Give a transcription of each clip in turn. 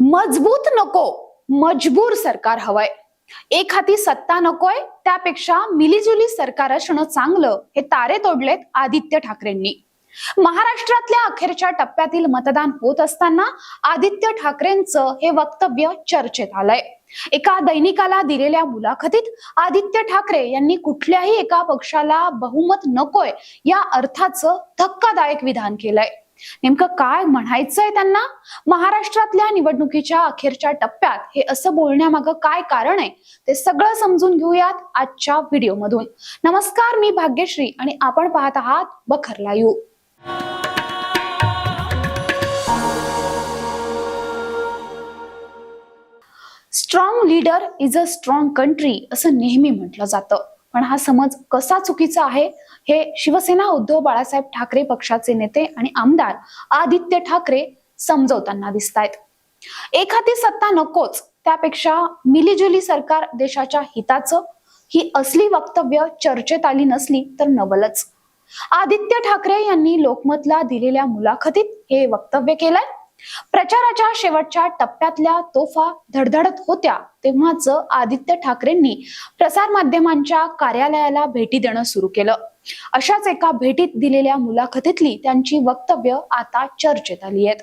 मजबूत नको मजबूर सरकार हवंय. एक हाती सत्ता नकोय त्यापेक्षा मिलीजुली सरकार असणं चांगलं हे तारे तोडलेत आदित्य ठाकरेंनी. महाराष्ट्रातल्या अखेरच्या टप्प्यातील मतदान होत असताना आदित्य ठाकरेंचं हे वक्तव्य चर्चेत आलंय. एका दैनिकाला दिलेल्या मुलाखतीत आदित्य ठाकरे यांनी कुठल्याही एका पक्षाला बहुमत नकोय या अर्थाचं धक्कादायक विधान केलंय. नेमकं काय म्हणायचंय त्यांना? महाराष्ट्रातल्या निवडणुकीच्या अखेरच्या टप्प्यात हे असं बोलण्यामागं काय कारण आहे? ते सगळं समजून घेऊयात आजच्या व्हिडिओमधून. नमस्कार मी भाग्यश्री आणि आपण पाहत आहात बखरला you. Strong leader is a strong country असं नेहमी म्हटलं जातं. पण हा समज कसा चुकीचा आहे हे शिवसेना उद्धव बाळासाहेब ठाकरे पक्षाचे नेते आणि आमदार आदित्य ठाकरे समजवताना दिसत आहेत एखादी सत्ता नकोच त्यापेक्षा मिलीजुली सरकार देशाच्या हिताचं ही असली वक्तव्य चर्चेत आली नसली तर नवलच. आदित्य ठाकरे यांनी लोकमतला दिलेल्या मुलाखतीत हे वक्तव्य केलंय. प्रचाराच्या शेवटच्या टप्प्यातल्या तोफा धडधडत होत्या तेव्हाच आदित्य ठाकरेंनी प्रसार माध्यमांच्या कार्यालयाला भेटी देणं सुरू केलं. अशाच एका भेटीत दिलेल्या मुलाखतीतली त्यांची वक्तव्य आता चर्चेत आली आहेत.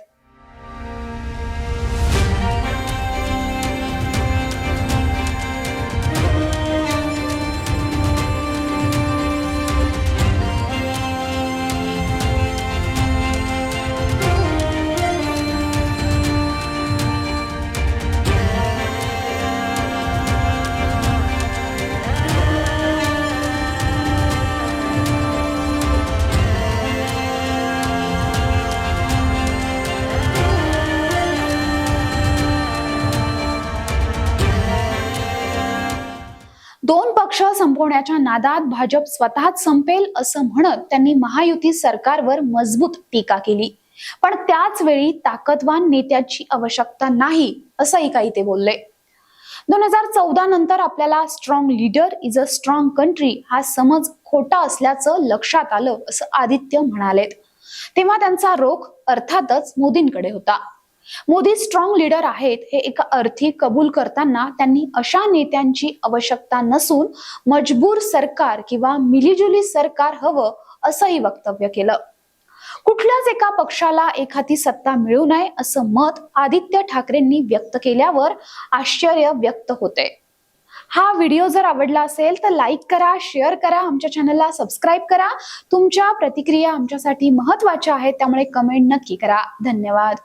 पक्ष संपवण्याच्या नादात भाजप स्वतःच संपेल असं म्हणत त्यांनी महायुती सरकारवर मजबूत टीका केली. पण त्याच वेळी ताकदवान नेत्याची आवश्यकता नाही असंही काही ते बोलले. दोन हजार चौदा नंतर आपल्याला strong leader is a strong country हा समज खोटा असल्याचं लक्षात आलं असं आदित्य म्हणालेत. तेव्हा त्यांचा रोख अर्थातच मोदींकडे होता. मोदी स्ट्रॉंग लीडर आहेत हे एका अर्थी कबूल करताना त्यांनी अशा नेत्यांची आवश्यकता नसून मजबूर सरकार किंवा मिलीजुली सरकार हवं असंही वक्तव्य केलं. कुठल्याच एका पक्षाला एखादी सत्ता मिळू नये असं मत आदित्य ठाकरेंनी व्यक्त केल्यावर आश्चर्य व्यक्त होते. हा व्हिडिओ जर आवडला असेल तर लाईक करा शेअर करा आमच्या चॅनलला सबस्क्राईब करा. तुमच्या प्रतिक्रिया आमच्यासाठी महत्त्वाच्या आहेत त्यामुळे कमेंट नक्की करा. धन्यवाद.